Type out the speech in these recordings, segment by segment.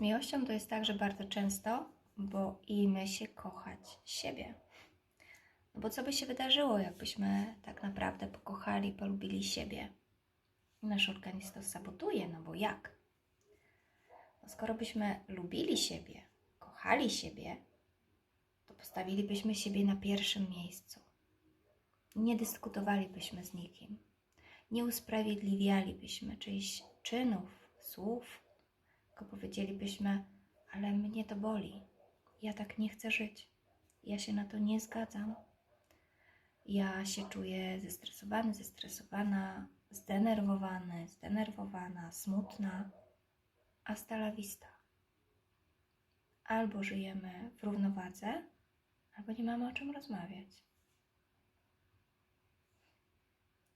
Z miłością to jest tak, że bardzo często boimy się kochać siebie. No bo co by się wydarzyło, jakbyśmy tak naprawdę pokochali, polubili siebie? Nasz organizm to sabotuje, no bo jak? No skoro byśmy lubili siebie, kochali siebie, to postawilibyśmy siebie na pierwszym miejscu. Nie dyskutowalibyśmy z nikim. Nie usprawiedliwialibyśmy czyichś czynów, słów, tylko powiedzielibyśmy, ale mnie to boli. Ja tak nie chcę żyć. Ja się na to nie zgadzam. Ja się czuję zestresowany, zestresowana, zdenerwowany, zdenerwowana, smutna, a stala vista. Albo żyjemy w równowadze, albo nie mamy o czym rozmawiać.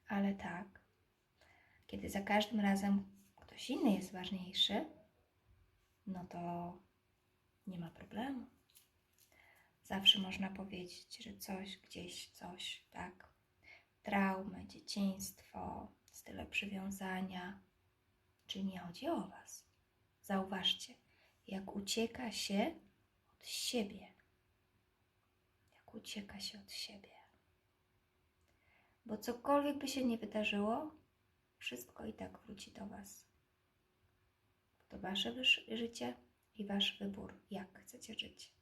Ale tak, kiedy za każdym razem ktoś inny jest ważniejszy, no to nie ma problemu. Zawsze można powiedzieć, że coś gdzieś, coś, tak. Traumy, dzieciństwo, style przywiązania. Czyli nie chodzi o Was. Zauważcie, jak ucieka się od siebie. Jak ucieka się od siebie. Bo cokolwiek by się nie wydarzyło, wszystko i tak wróci do Was. To Wasze życie i Wasz wybór, jak chcecie żyć.